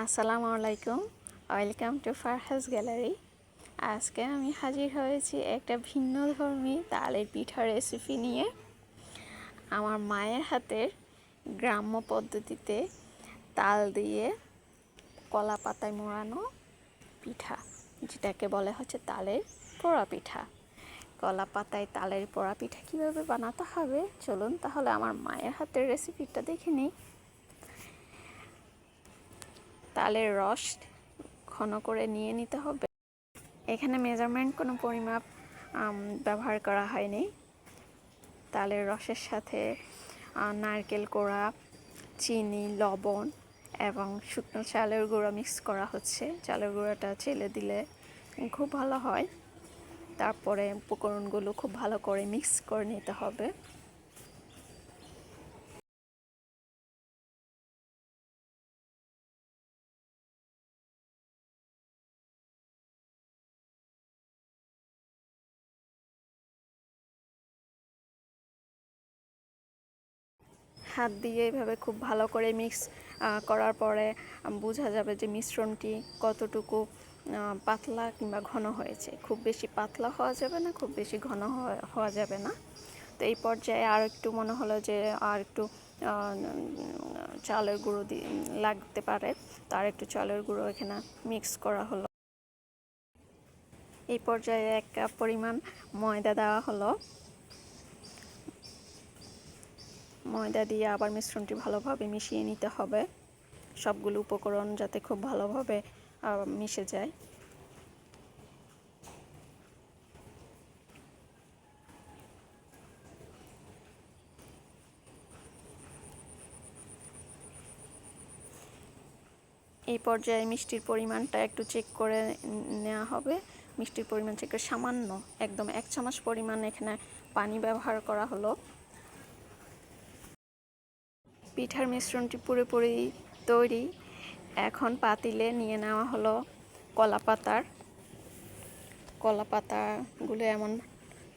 আসসালামু আলাইকুম। Welcome to Farhas gallery. আজকে আমি হাজির হয়েছি একটা ভিন্ন ধর্মী তালের পিঠা রেসিপি নিয়ে। আমার মায়ের হাতের গ্রাম্য পদ্ধতিতে তাল দিয়ে কলা পাতায় মোড়ানো পিঠা, যেটাকে বলে হচ্ছে তালের পোড়া পিঠা। কলা পাতায় তালের পোড়া পিঠা কীভাবে বানাতে হবে? চলুন তাহলে আমার মায়ের হাতের রেসিপিটা দেখে নিই। তালের রস ঘন করে নিয়ে নিতে হবে। এখানে মেজারমেন্ট কোনো পরিমাপ ব্যবহার করা হয়নি। তালের রসের সাথে নারকেল কোড়া, চিনি, লবণ এবং শুকনো চালের গুঁড়া মিক্স করা হচ্ছে। চালের গুঁড়াটা ছেলে দিলে খুব ভালো হয়। তারপরে উপকরণগুলো খুব ভালো করে মিক্স করে নিতে হবে। হাত দিয়ে এভাবে খুব ভালো করে মিক্স করার পরে বোঝা যাবে যে মিশ্রণটি কতটুকু পাতলা কিংবা ঘন হয়েছে। খুব বেশি পাতলা হওয়া যাবে না, খুব বেশি ঘন হওয়া যাবে না। তো এই পর্যায়ে আর একটু মনে হলো যে আর একটু চালের গুঁড়ো দিয়ে লাগতে পারে। তার একটু চালের গুঁড়ো এখানে মিক্স করা হলো। এই পর্যায়ে এক কাপ পরিমাণ ময়দা দেওয়া হলো। ময়দা দিয়ে আবার মিশ্রণটি ভালোভাবে মিশিয়ে নিতে হবে। সবগুলো উপকরণ যাতে খুব ভালোভাবে মিশে যায়। এই পর্যায়ে মিষ্টির পরিমাণটা একটু চেক করে নেওয়া হবে। মিষ্টির পরিমাণ চেক করে সামান্য, একদম এক চামচ পরিমাণ এখানে পানি ব্যবহার করা হলো। পিঠার মিশ্রণটি পুরোপুরি তৈরি। এখন পাতিলে নিয়ে নেওয়া হলো কলা পাতার। কলা পাতাগুলো এমন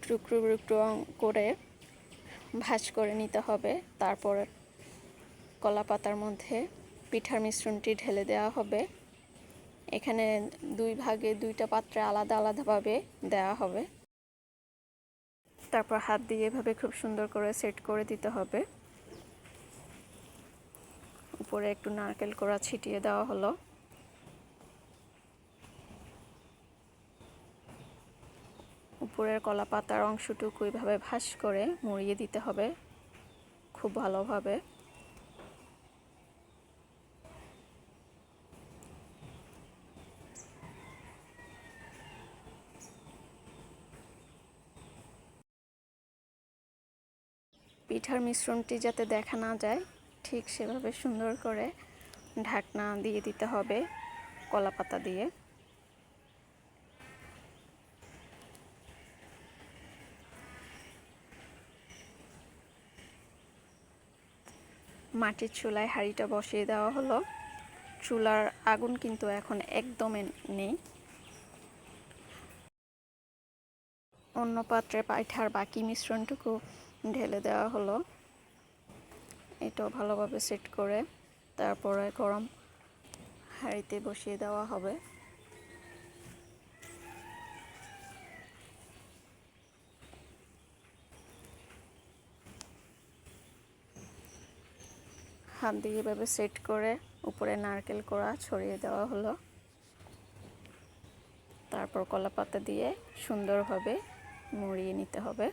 টুকরো টুকরো করে ভাজ করে নিতে হবে। তারপর কলা পাতার মধ্যে পিঠার মিশ্রণটি ঢেলে দেওয়া হবে। এখানে দুই ভাগে দুইটা পাত্রে আলাদা আলাদাভাবে দেওয়া হবে। তারপর হাত দিয়ে এভাবে খুব সুন্দর করে সেট করে দিতে হবে। উপরে একটু নারকেল কোড়া ছিটিয়ে দেওয়া হলো। উপরের কলা পাতার অংশটুকু এইভাবে ভাস করে মুড়িয়ে দিতে হবে খুব ভালোভাবে। পিঠার মিশ্রণটি যাতে দেখা না যায় ঠিক সেভাবে সুন্দর করে ঢাকনা দিয়ে দিতে হবে কলা পাতা দিয়ে। মাটির চুলায় হাঁড়িটা বসিয়ে দেওয়া হলো। চুলার আগুন কিন্তু এখন একদমই নেই। অন্য পাত্রে পাইঠার বাকি মিশ্রণটুকু ঢেলে দেওয়া হলো। এটাও ভালোভাবে সেট করে তারপরে গরম হাঁড়িতে বসিয়ে দেওয়া হবে। হাত দিয়ে এভাবে সেট করে উপরে নারকেল কোড়া ছড়িয়ে দেওয়া হলো। তারপর কলা পাতা দিয়ে সুন্দরভাবে মুড়িয়ে নিতে হবে।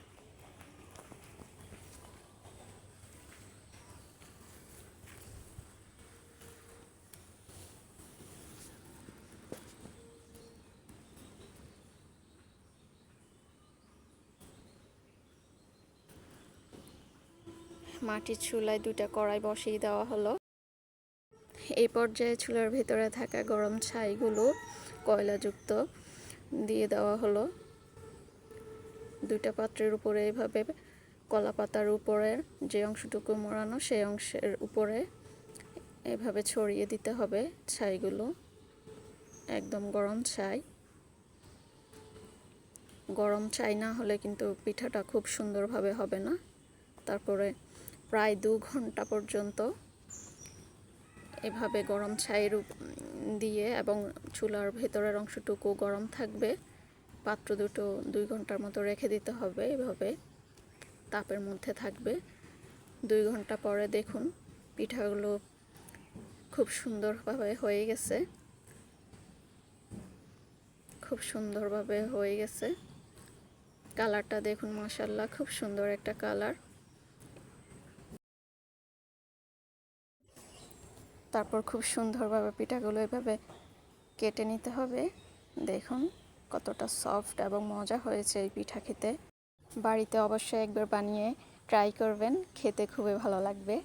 মাটির চুলায় দুটা কড়াই বসিয়ে দেওয়া হলো। এই পর্যায়ে চুলার ভেতরে থাকা গরম ছাইগুলো কয়লাযুক্ত দিয়ে দেওয়া হলো। দুইটা পাত্রের উপরে এভাবে কলা পাতার উপরে যে অংশটুকু মোড়ানো, সেই অংশের উপরে এভাবে ছড়িয়ে দিতে হবে ছাইগুলো। একদম গরম ছাই। গরম ছাই না হলে কিন্তু পিঠাটা খুব সুন্দরভাবে হবে না। তারপরে প্রায় দু ঘণ্টা পর্যন্ত এভাবে গরম ছাইয়ের দিয়ে এবং চুলার ভেতরের অংশটুকু গরম থাকবে। পাত্র দুটো দুই ঘণ্টার মতো রেখে দিতে হবে এভাবে, তাপের মধ্যে থাকবে। দুই ঘণ্টা পরে দেখুন পিঠাগুলো খুব সুন্দরভাবে হয়ে গেছে। খুব সুন্দরভাবে হয়ে গেছে। কালারটা দেখুন মাসাল্লাহ খুব সুন্দর একটা কালার। তারপর খুব সুন্দরভাবে পিঠাগুলো এভাবে কেটে নিতে হবে। দেখুন কতটা সফট এবং মজা হয়েছে এই পিঠা খেতে। বাড়িতে অবশ্যই একবার বানিয়ে ট্রাই করবেন, খেতে খুবই ভালো লাগবে।